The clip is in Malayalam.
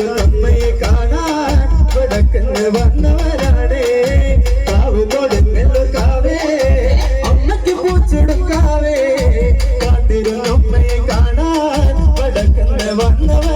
അമ്മയെ കാണാൻ വടക്കുന്ന് വന്നവരാണ്. കാവ് കൊടുക്കല്ലോ കാവേ. അമ്മയ്ക്ക് പൂച്ചെടുക്കാവേ. കാട്ടിരുന്നമ്മയെ കാണാൻ വടക്കുന്ന് വന്നവർ